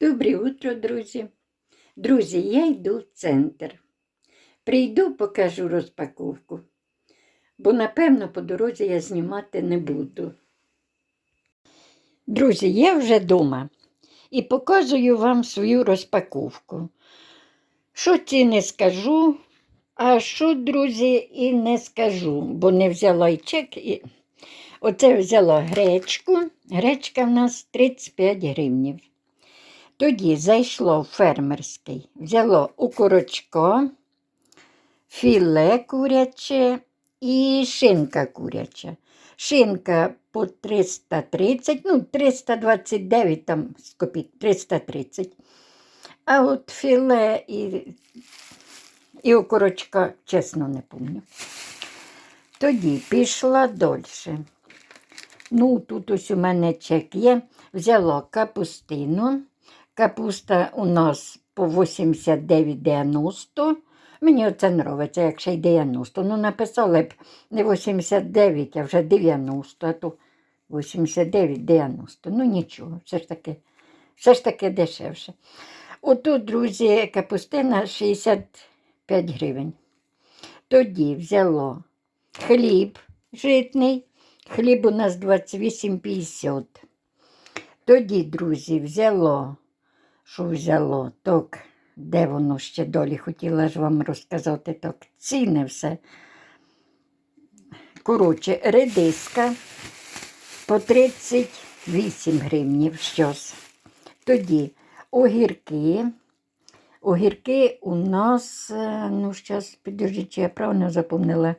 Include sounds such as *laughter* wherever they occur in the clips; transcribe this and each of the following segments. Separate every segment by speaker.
Speaker 1: Доброе утро, друзі. Друзі, я йду в центр. Прийду, покажу розпаковку, бо напевно по дорозі я знімати не буду. Друзі, я вже вдома і показую вам свою розпаковку. Що ці не скажу, а що, друзі, і не скажу, бо не взяла і чек. І... Оце взяла гречку. Гречка в нас 35 гривнів. Тоді зайшло в фермерський, взяло укорочко, філе куряче і шинка куряча. Шинка по 330, ну, 329 там з копійок, 330. А от філе і, і окорочка, чесно, не пам'ятаю. Тоді пішла дольше. Ну, тут ось у мене чек є. Взяла капустину. Капуста у нас по 89,90. Мені оце подобається, як ще й 90. Ну, написали б не 89, а вже 90, а то 89,90. Ну нічого, все ж таки, все ж таки дешевше. Отут, друзі, капустина 65 гривень. Тоді взяло хліб житний. Хліб у нас 28,50. Тоді, друзі, взяло, що взяло, так, де воно ще долі хотіла ж вам розказати, так, ціни все. Коротше, редиска по 38 гривнів щось. Тоді огірки. Огірки у нас, е, ну, зараз, підождіть, чи я правильно запомнила.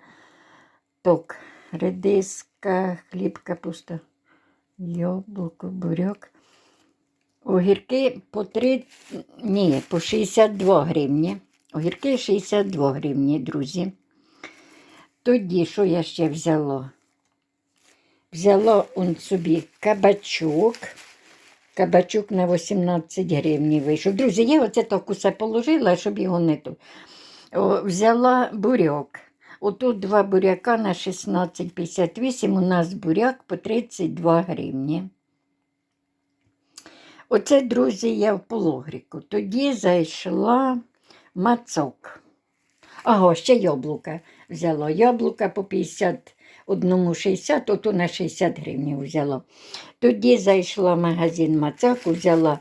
Speaker 1: Так, редиска, хліб, капуста, яблуко, буряк. Огірки по 3, ні, по 62 гривні. Огірки 62 гривні, друзі. Тоді, що я ще взяла? Взяла он собі кабачок. Кабачок на 18 гривень вийшов. Друзі, я оце так усе положила, щоб його не тут. Взяла буряк. Отут два буряка на 16,58. У нас буряк по 32 гривні. Оце, друзі, я в пологріку. Тоді зайшла мацок. Ага, ще яблука взяла. Яблука по 51, 60, ото на 60 гривень взяла. Тоді зайшла в магазин Мацак, взяла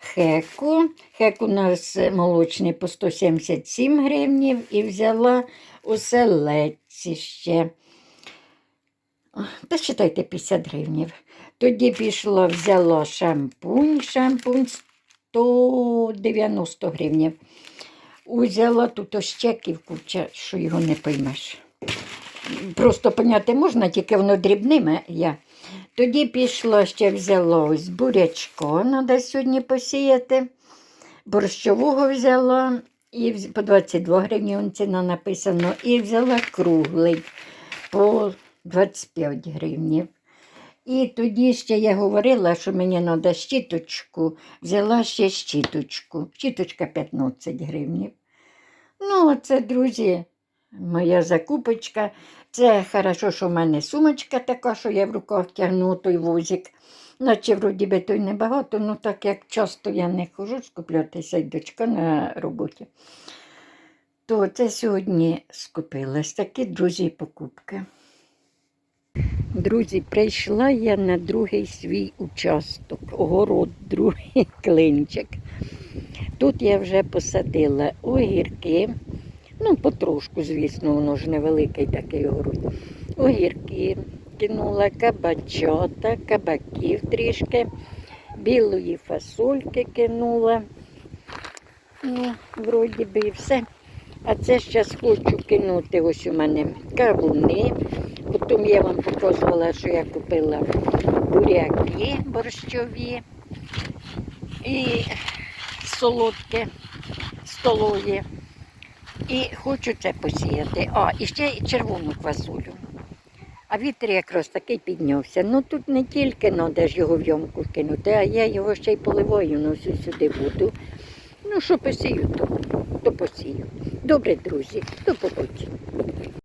Speaker 1: хеку. Хек у нас молочний по 177 гривнів і взяла оселедці ще. Та считайте 50 гривнів. Тоді пішла, взяла шампунь, шампунь 190 гривнів. Взяла тут ось чеків куча, що його не поймеш. Просто поняти можна, тільки воно дрібниме я. Тоді пішла, ще взяла ось бурячко, треба сьогодні посіяти. Борщового взяла і по 22 гривні ціна написано. І взяла круглий по 25 гривнів. І тоді ще я говорила, що мені треба щіточку. Взяла ще щіточку. Щіточка 15 гривнів. Ну, оце, друзі, моя закупочка. Це хорошо, що в мене сумочка така, що я в руках тягну той возик. Наче вроді би той небагато, ну так як часто я не хожу скуплятися, і дочка на роботі. То це сьогодні скупилась. Такі, друзі, покупки. Друзі, прийшла я на другий свій участок, огород, другий *laughs* клинчик. Тут я вже посадила огірки, ну, потрошку, звісно, воно ж невеликий такий огород. Огірки, кинула кабачата, кабаків трішки, білої фасольки кинула. Ну, вроді би і все. А це зараз хочу кинути ось у мене кавуни. Потім я вам показувала, що я купила буряки борщові і солодке столові. І хочу це посіяти. А, і ще червону квасолю. А вітер якраз такий піднявся. Ну тут не тільки треба ж його в ямку кинути, а я його ще й поливаю, носю сюди буду. Ну, що посію, то, то посію. Добре, друзі, до побачення.